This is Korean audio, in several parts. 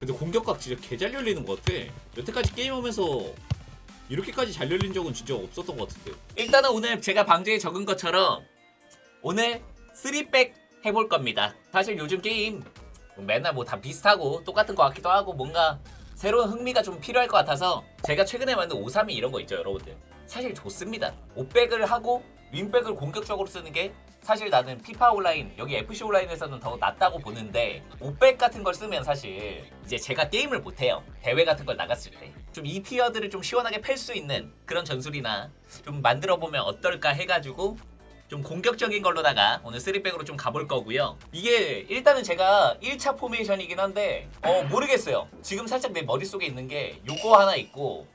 근데 공격각 진짜 개 잘 열리는 것 같아. 여태까지 게임하면서 이렇게까지 잘 열린 적은 진짜 없었던 것 같은데. 일단은 오늘 제가 방제에 적은 것처럼 오늘 3백 해볼 겁니다. 사실 요즘 게임 뭐 맨날 뭐 다 비슷하고 똑같은 것 같기도 하고 뭔가 새로운 흥미가 좀 필요할 것 같아서 제가 최근에 만든 532 이런 거 있죠 여러분들. 사실 좋습니다. 5백을 하고 윈백을 공격적으로 쓰는 게 사실 나는 피파 온라인 여기 FC 온라인에서는 더 낫다고 보는데 5백 같은 걸 쓰면 사실 이제 제가 게임을 못해요 대회 같은 걸 나갔을 때 좀 이 티어들을 좀 시원하게 팰 수 있는 그런 전술이나 좀 만들어 보면 어떨까 해가지고 좀 공격적인 걸로다가 오늘 3백으로 좀 가볼 거고요. 이게 일단은 제가 1차 포메이션이긴 한데 어 모르겠어요. 지금 살짝 내 머릿속에 있는 게 요거 하나 있고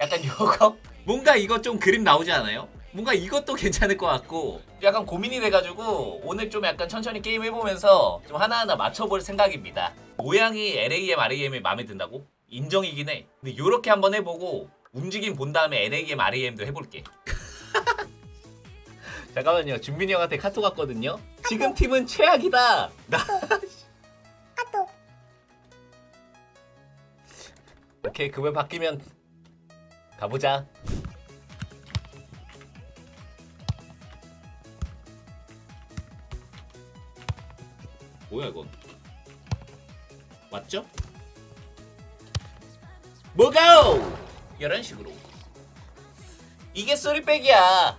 약간 요거 뭔가 이거 좀 그림 나오지 않아요? 뭔가 이것도 괜찮을 것 같고 약간 고민이 돼가지고 오늘 좀 약간 천천히 게임 해보면서 좀 하나하나 맞춰볼 생각입니다. 모양이 LAM, RAM이 마음에 든다고? 인정이긴 해. 근데 요렇게 한번 해보고 움직임 본 다음에 LAM, RAM도 해볼게. 잠깐만요. 준빈이 형한테 카톡 왔거든요. 지금 팀은 최악이다. 나. 오케이 그걸 바뀌면 가보자. 뭐야 이건? 맞죠? 뭐가오! 이런 식으로. 이게 쓰리백이야.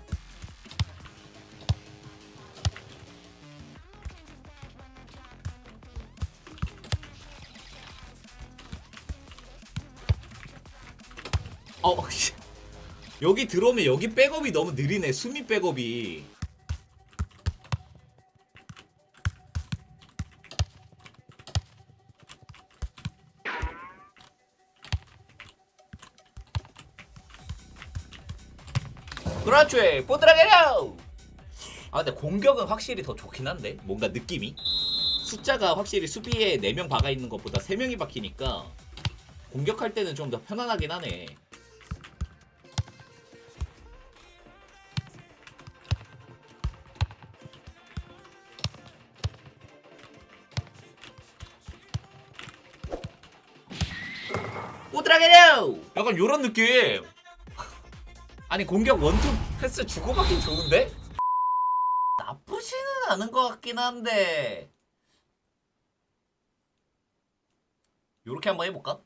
어, 씨. 여기 들어오면 여기 백업이 너무 느리네. 수미 백업이. 그렇지. 뽀드라게려. 아 근데 공격은 확실히 더 좋긴 한데 뭔가 느낌이 숫자가 확실히 수비에 4명 박아 있는 것보다 3명이 박히니까 공격할 때는 좀 더 편안하긴 하네. 오드라게려! 약간 요런 느낌. 아니 공격 원투 패스 주고받긴 좋은데? 나쁘지는 않은 것 같긴 한데 요렇게 한번 해볼까?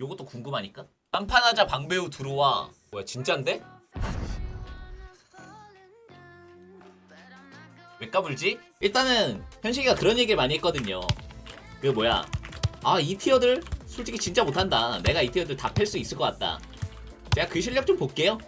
요것도 궁금하니까 깜판하자 방배우 들어와 뭐야 진짠데? 왜 까불지? 일단은 현식이가 그런 얘기를 많이 했거든요 그 뭐야 아 이 티어들 솔직히 진짜 못한다 내가 이 티어들 다 팰 수 있을 것 같다 제가 그 실력 좀 볼게요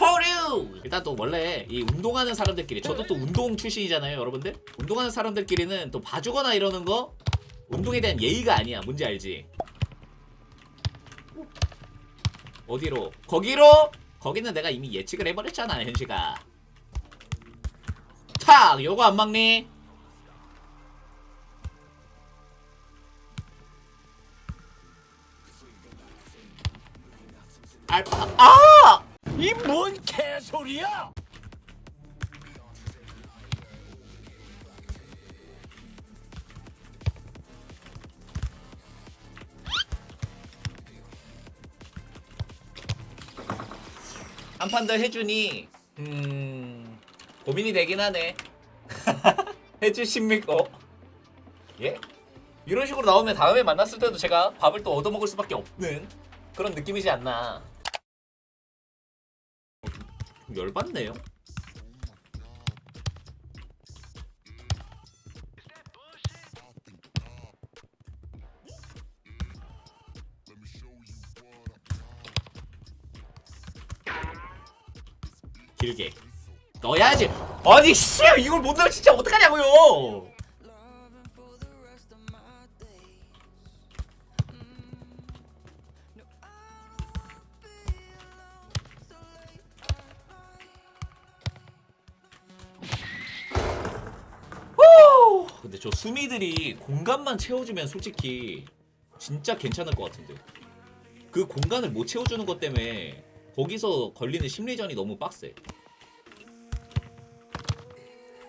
허류! 일단 또 원래 이 운동하는 사람들끼리 저도 또 운동 출신이잖아요 여러분들 운동하는 사람들끼리는 또 봐주거나 이러는 거 운동에 대한 예의가 아니야 뭔지 알지? 어디로? 거기로? 거기는 내가 이미 예측을 해버렸잖아 현식아 탁! 요거 안 막니? 알파 아! 이 뭔 개소리야! 한 판더 해주니 음 고민이 되긴 하네 해주십니까? 어? 예? 이런 식으로 나오면 다음에 만났을 때도 제가 밥을 또 얻어먹을 수밖에 없는 그런 느낌이지 않나 좀 열받네요 길게. 넣어야지. 아니 씨 이걸 못 넣으면 진짜 어떡하냐고요. 후! 근데 저 수미들이 공간만 채워주면 솔직히 진짜 괜찮을 것 같은데. 그 공간을 못 채워주는 것 때문에 거기서 걸리는 심리전이 너무 빡세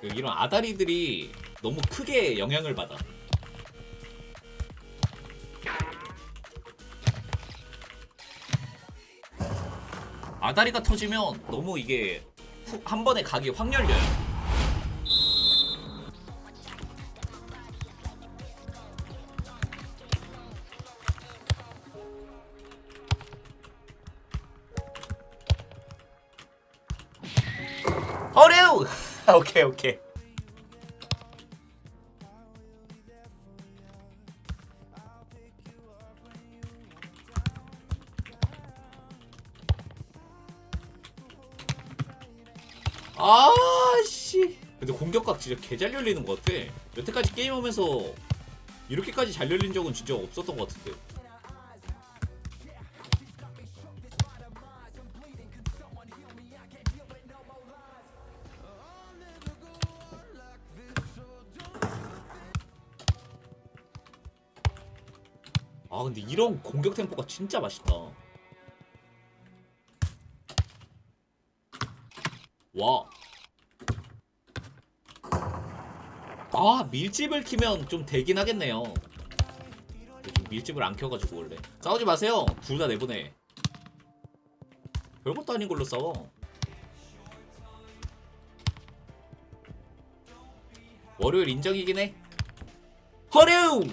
그 이런 아다리들이 너무 크게 영향을 받아. 아다리가 터지면 너무 이게 후- 한 번에 각이 확 열려요. 어려우 오케이 오케이. 아씨. 근데 공격각 진짜 개 잘 열리는 것 같아. 여태까지 게임하면서 이렇게까지 잘 열린 적은 진짜 없었던 것 같은데 아 근데 이런 공격 템포가 진짜 맛있다 와. 아 밀집을 키면 좀 되긴 하겠네요. 밀집을 안 켜가지고 원래 싸우지 마세요. 둘 다 내보내. 별것도 아닌 걸로 싸워. 월요일 인정이긴 해. 허류!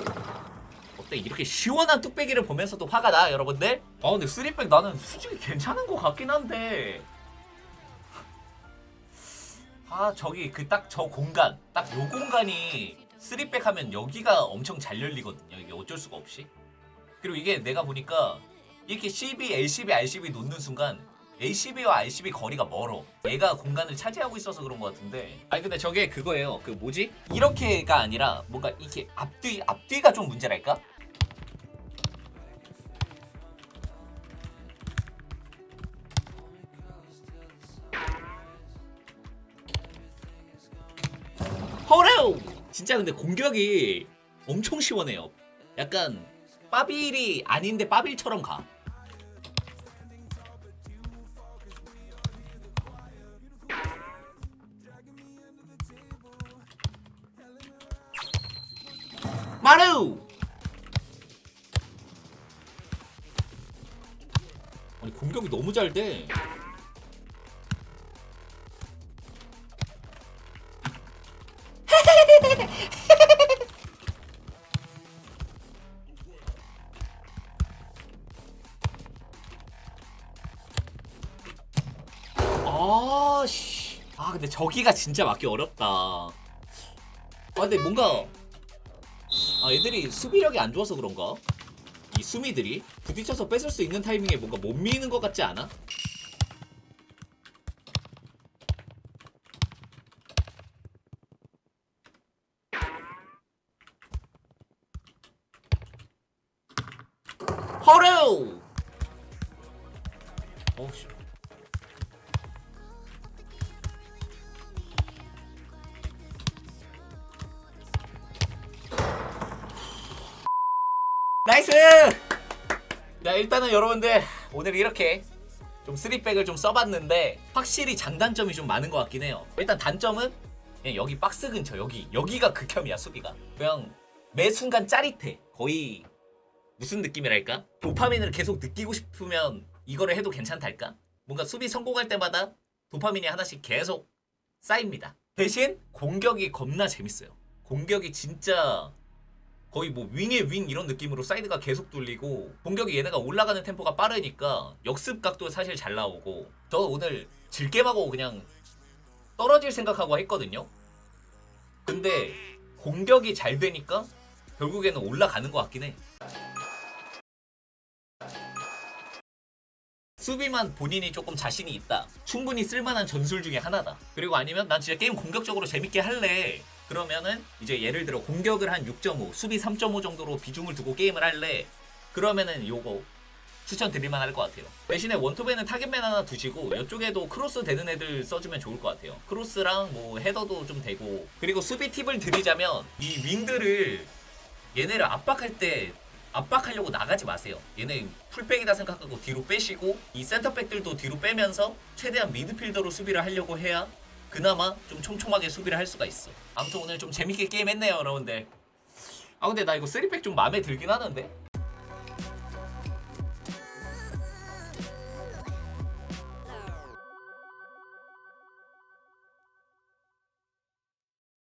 어때? 이렇게 시원한 뚝배기를 보면서도 화가 나 여러분들? 아 근데 쓰리백 나는 솔직히 괜찮은 것 같긴 한데. 아 저기 그 딱 저 공간 딱 요 공간이 쓰리백 하면 여기가 엄청 잘 열리거든요. 이게 어쩔 수가 없이. 그리고 이게 내가 보니까 이렇게 CB, LCB, RCB 놓는 순간 ACB와 RCB 거리가 멀어. 얘가 공간을 차지하고 있어서 그런 것 같은데. 아니 근데 저게 그거예요. 그 뭐지? 이렇게가 아니라 뭔가 이렇게 앞뒤 앞뒤가 좀 문제랄까? 진짜 근데 공격이 엄청 시원해요. 약간 빠빌이 아닌데 빠빌처럼 가. 마루! 아니 공격이 너무 잘 돼. 저기가 진짜 맞기 어렵다. 아, 근데 뭔가. 아, 애들이 수비력이 안 좋아서 그런가? 이 수미들이 부딪혀서 뺏을 수 있는 타이밍에 뭔가 못 미는 것 같지 않아? 허레오! 어우 나이스! 자 일단은 여러분들 오늘 이렇게 좀 쓰리백을 좀 써봤는데 확실히 장단점이 좀 많은 것 같긴 해요 일단 단점은 그냥 여기 박스 근처 여기 여기가 극혐이야 수비가 그냥 매 순간 짜릿해 거의 무슨 느낌이랄까? 도파민을 계속 느끼고 싶으면 이거를 해도 괜찮달까? 뭔가 수비 성공할 때마다 도파민이 하나씩 계속 쌓입니다 대신 공격이 겁나 재밌어요 공격이 진짜 거의 뭐 윙의 윙 이런 느낌으로 사이드가 계속 뚫리고 공격이 얘네가 올라가는 템포가 빠르니까 역습 각도 사실 잘 나오고. 저 오늘 질겜하고 그냥 떨어질 생각하고 했거든요. 근데 공격이 잘 되니까 결국에는 올라가는 것 같긴 해. 수비만 본인이 조금 자신이 있다. 충분히 쓸만한 전술 중에 하나다. 그리고 아니면 난 진짜 게임 공격적으로 재밌게 할래 그러면은 이제 예를 들어 공격을 한 6.5, 수비 3.5 정도로 비중을 두고 게임을 할래. 그러면은 요거 추천드릴만 할 것 같아요. 대신에 원톱에는 타겟맨 하나 두시고 이쪽에도 크로스 되는 애들 써주면 좋을 것 같아요. 크로스랑 뭐 헤더도 좀 되고 그리고 수비 팁을 드리자면 이 윙들을 얘네를 압박할 때 압박하려고 나가지 마세요. 얘네 풀백이다 생각하고 뒤로 빼시고 이 센터백들도 뒤로 빼면서 최대한 미드필더로 수비를 하려고 해야 그나마 좀 촘촘하게 수비를 할 수가 있어. 아무튼 오늘 좀 재밌게 게임했네요, 여러분들. 아 근데 나 이거 쓰리백 좀 마음에 들긴 하는데